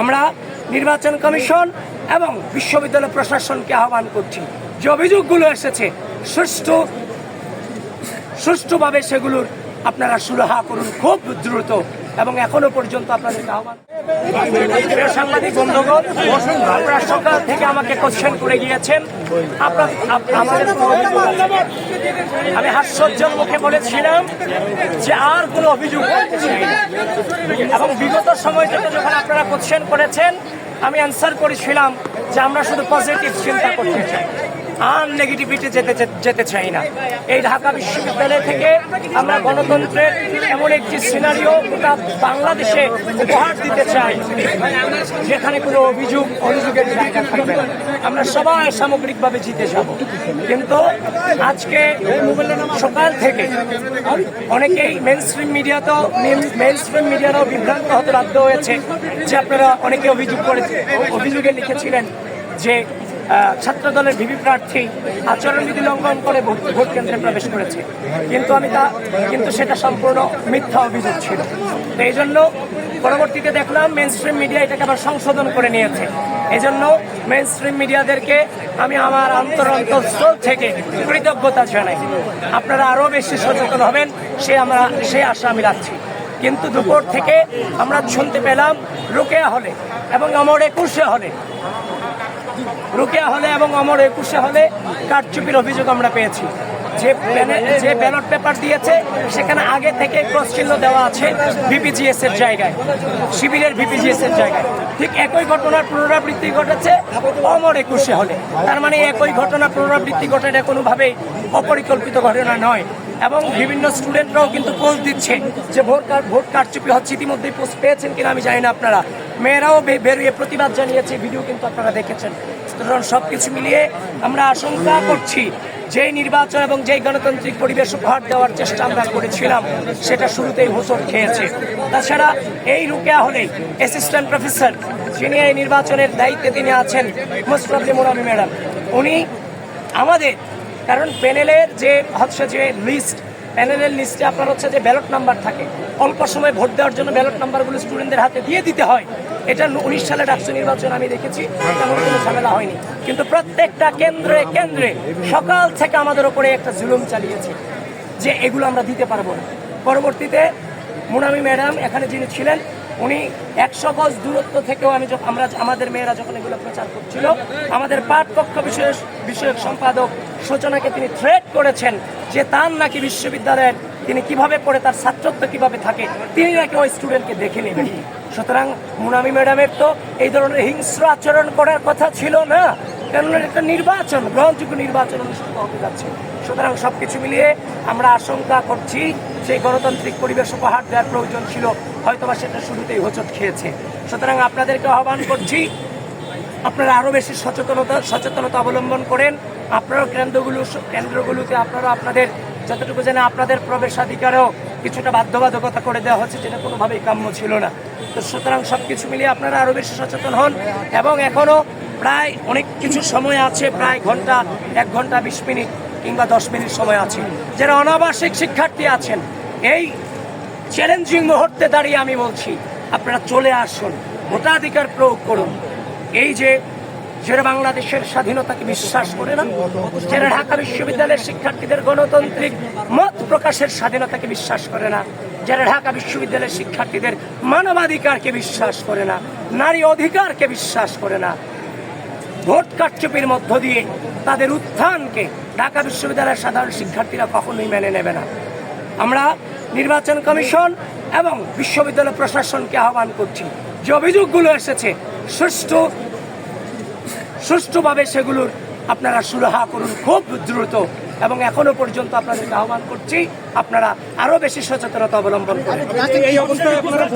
আমরা নির্বাচন কমিশন এবং বিশ্ববিদ্যালয় প্রশাসনকে আহ্বান করছি যে অভিযোগগুলো এসেছে, সুষ্ঠু, সুষ্ঠুভাবে সেগুলোর আপনারা সুরাহা করুন খুব দ্রুত। এবং এখনও পর্যন্ত আপনাদের আহ্বান সাংবাদিক বন্ধুগণ আপনারা সকাল থেকে আমাকে কোশ্চেন করে গিয়েছেন। আমাদের আমি হাস্যোজ্জ্বল মুখে বলেছিলাম যে আর কোনো অভিযোগ এবং বিগত সময়টাতে যখন আপনারা কোশ্চেন করেছেন, আমি অ্যান্সার করেছিলাম যে আমরা শুধু পজিটিভ চিন্তা করতে চাই। আর নেগেটিভিটি যেতে যেতে চাই না। এই ঢাকা বিশ্ববিদ্যালয় থেকে আমরা গণতন্ত্রের এমন একটি সিনারিও গোটা বাংলাদেশে উপহার দিতে চাই, যেখানে কোনো অভিযোগ, অভিযোগের জায়গা থাকবে না। আমরা সবাই সামগ্রিকভাবে জিতে যাব। কিন্তু আজকে সকাল থেকে অনেকেই মেন স্ট্রিম মিডিয়াতেও মেন স্ট্রিম মিডিয়ারাও বিভ্রান্ত হতে বাধ্য হয়েছে। যে আপনারা অনেকে অভিযোগ করে অভিযোগে লিখেছিলেন যে ছাত্র দলের ভিভি প্রার্থী আচরণবিধি লঙ্ঘন করে ভোট কেন্দ্রে প্রবেশ করেছে। কিন্তু আমি তা কিন্তু সেটা সম্পূর্ণ মিথ্যা অভিযোগ ছিল। এই জন্য পরবর্তীতে দেখলাম মেন স্ট্রিম মিডিয়া এটাকে আবার সংশোধন করে নিয়েছে। এই জন্য মেন স্ট্রিম মিডিয়াদেরকে আমি আমার অন্তর অন্তঃস্থল থেকে কৃতজ্ঞতা জানাই। আপনারা আরও বেশি সচেতন হবেন, সে আমরা সে আশা আমি রাখছি। কিন্তু দুপুর থেকে আমরা শুনতে পেলাম রোকেয়া হলে এবং অমর একুশে হলে রুকিয়া হলে এবং অমর একুশে হলে কারচুপির অভিযোগ আমরা পেয়েছি। যে যে ব্যালট পেপার দিয়েছে, সেখানে আগে থেকে ক্রস চিহ্ন দেওয়া আছে বিপিজিএস এর জায়গায়, শিবিরের বিপিজিএস এর জায়গায়। ঠিক একই ঘটনার পুনরাবৃত্তি ঘটেছে অমর একুশে হলে। তার মানে একই ঘটনা পুনরাবৃত্তি ঘটে এটা কোনোভাবেই অপরিকল্পিত ঘটনা নয়। এবং বিভিন্ন স্টুডেন্টরাও কিন্তু পোস্ট দিচ্ছে যে ভোট ভোট কারচুপি হচ্ছে ইতিমধ্যেই পোস্ট পেয়েছেন কিনা আমি জানি না আপনারা। মেয়েরাও বেরিয়ে প্রতিবাদ জানিয়েছে ভিডিও কিন্তু আপনারা দেখেছেন। সুতরাং সব কিছু মিলিয়ে আমরা আশঙ্কা করছি, যেই নির্বাচন এবং যেই গণতান্ত্রিক পরিবেশ উপহার দেওয়ার চেষ্টা আমরা করেছিলাম, সেটা শুরুতেই হোসট খেয়েছে। তাছাড়া এই রুকেয়া হলেই অ্যাসিস্ট্যান্ট প্রফেসর যিনি এই নির্বাচনের দায়িত্বে তিনি আছেন মোস্টফলি মোরামি ম্যাডাম, উনি আমাদের, কারণ প্যানেলের যে হচ্ছে যে লিস্ট প্যানেলের লিস্টে আপনার হচ্ছে যে ব্যালট নাম্বার থাকে। অল্প সময় ভোট দেওয়ার জন্য ব্যালট নাম্বারগুলো স্টুডেন্টদের হাতে দিয়ে দিতে হয়। এটা উনিশ সালে ডাকসু নির্বাচন আমি দেখেছি, তেমন কোনো ঝামেলা হয়নি। কিন্তু প্রত্যেকটা কেন্দ্রে কেন্দ্রে সকাল থেকে আমাদের ওপরে একটা জুলুম চালিয়েছে যে এগুলো আমরা দিতে পারব না। পরবর্তীতে মুনামি ম্যাডাম এখানে যিনি ছিলেন, উনি একশো গজ দূরত্ব থেকেও আমি আমরা আমাদের মেয়েরা যখন এগুলো প্রচার করছিল, আমাদের পাঠকক্ষ বিষয়ক বিষয়ক সম্পাদক সূচনাকে তিনি থ্রেট করেছেন যে তার নাকি বিশ্ববিদ্যালয়ের তিনি কীভাবে পড়ে, তার ছাত্রত্ব কীভাবে থাকে তিনি নাকি ওই স্টুডেন্টকে দেখে নেবেন। সুতরাং মুনামি ম্যাডামের তো এই ধরনের হিংস্র আচরণ করার কথা ছিল না, কেননা একটা নির্বাচন, গ্রহণযোগ্য নির্বাচন অনুষ্ঠিত হতে যাচ্ছে। সুতরাং সবকিছু মিলিয়ে আমরা আশঙ্কা করছি, সেই গণতান্ত্রিক পরিবেশ উপহার দেওয়ার প্রয়োজন ছিল, হয়তোবা সেটা শুরুতেই হোঁচট খেয়েছে। সুতরাং আপনাদেরকে আহ্বান করছি, আপনারা আরও বেশি সচেতনতা সচেতনতা অবলম্বন করেন। আপনারাও কেন্দ্রগুলো কেন্দ্রগুলোতে আপনারা আপনাদের, যতটুকু জানে আপনাদের প্রবেশাধিকারেও কিছুটা বাধ্যবাধকতা করে দেওয়া হচ্ছে, যেটা কোনোভাবেই কাম্য ছিল না। তো সুতরাং সব কিছু মিলিয়ে আপনারা আরও বেশি সচেতন হন এবং এখনও প্রায় অনেক কিছু সময় আছে, প্রায় ঘণ্টা, এক ঘণ্টা, বিশ মিনিট কিংবা দশ মিনিট সময় আছে। যারা অনাবাসিক শিক্ষার্থী আছেন, এই চ্যালেঞ্জিং মুহূর্তে দাঁড়িয়ে আমি বলছি, আপনারা চলে আসুন, ভোটাধিকার প্রয়োগ করুন। এই যে যারা বাংলাদেশের স্বাধীনতাকে বিশ্বাস করে না যারা ঢাকা বিশ্ববিদ্যালয়ের শিক্ষার্থীদের গণতান্ত্রিক মত প্রকাশের স্বাধীনতাকে বিশ্বাস করে না যারা ঢাকা বিশ্ববিদ্যালয়ের শিক্ষার্থীদের মানবাধিকারকে বিশ্বাস করে না, নারী অধিকারকে বিশ্বাস করে না। ভোট কারচুপির মধ্য দিয়ে তাদের উত্থানকে ঢাকা বিশ্ববিদ্যালয়ের সাধারণ শিক্ষার্থীরা কখনোই মেনে নেবে না। আমরা নির্বাচন কমিশন এবং বিশ্ববিদ্যালয় প্রশাসনকে আহ্বান করছি, যে অভিযোগগুলো এসেছে, সুষ্ঠু সুষ্ঠুভাবে সেগুলোর আপনারা সুরাহা করুন খুব দ্রুত। এবং এখনও পর্যন্ত আপনাদেরকে আহ্বান করছি আপনারা আরও বেশি সচেতনতা অবলম্বন করেন এই অবস্থায় আপনারা